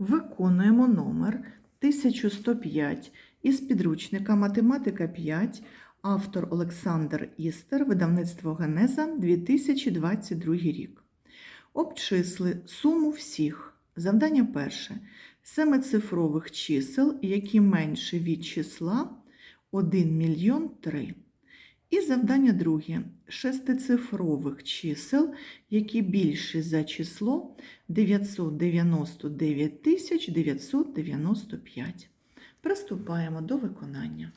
Виконуємо номер 1105 із підручника Математика 5, автор Олександр Істер, видавництво Генеза 2022 рік. Обчисли суму всіх. Завдання перше. Семицифрових чисел, які менше від числа 1 мільйон 3. І завдання друге. Шестицифрових чисел, які більші за число 999 995. Приступаємо до виконання.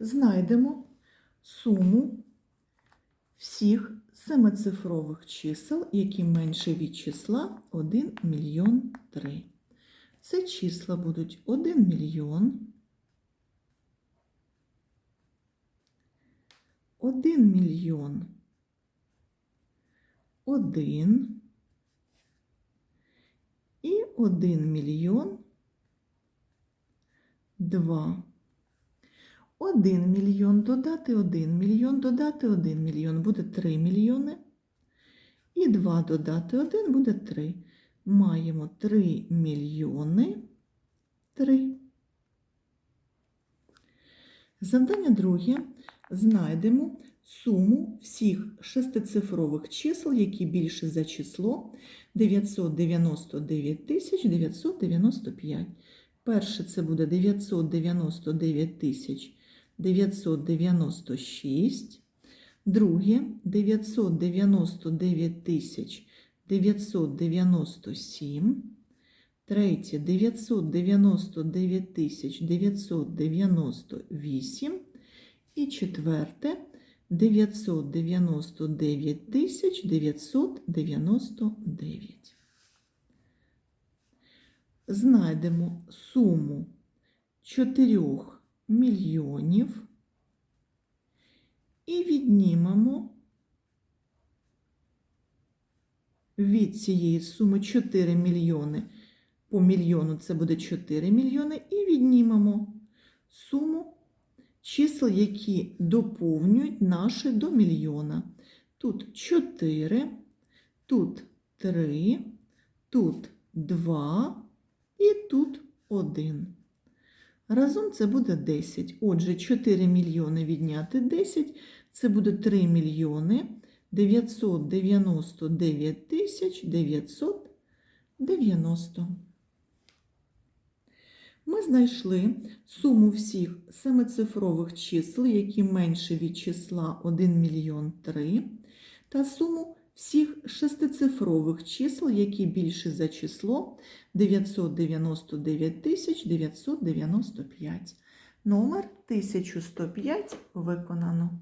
Знайдемо суму всіх семицифрових чисел, які менше від числа 1 мільйон 3. Це числа будуть 1 мільйон, 1 мільйон 1 і 1 мільйон 2. 1 мільйон додати 1 мільйон додати 1 мільйон буде 3 мільйони. І 2 додати 1 буде 3. Маємо 3 мільйони 3. Завдання друге. Знайдемо суму всіх шестицифрових чисел, які більше за число 999 995. Перше це буде 999 тисяч 996. Друге 999 тисяч 997. Третє 999 тисяч 998. І четверте 999 тисяч 999. Знайдемо суму 4 мільйонів і віднімемо від цієї суми 4 мільйони. По мільйону це буде 4 мільйони, і віднімемо суму чисел, які доповнюють наші до мільйона. Тут 4, тут 3, тут 2 і тут 1. Разом це буде 10. Отже, 4 мільйони відняти 10 це буде 3 мільйони 999 тисяч 990. Ми знайшли суму всіх семицифрових чисел, які менше від числа 1 мільйон 3, та суму всіх шестицифрових чисел, які більше за число 999 995. Номер 1105 виконано.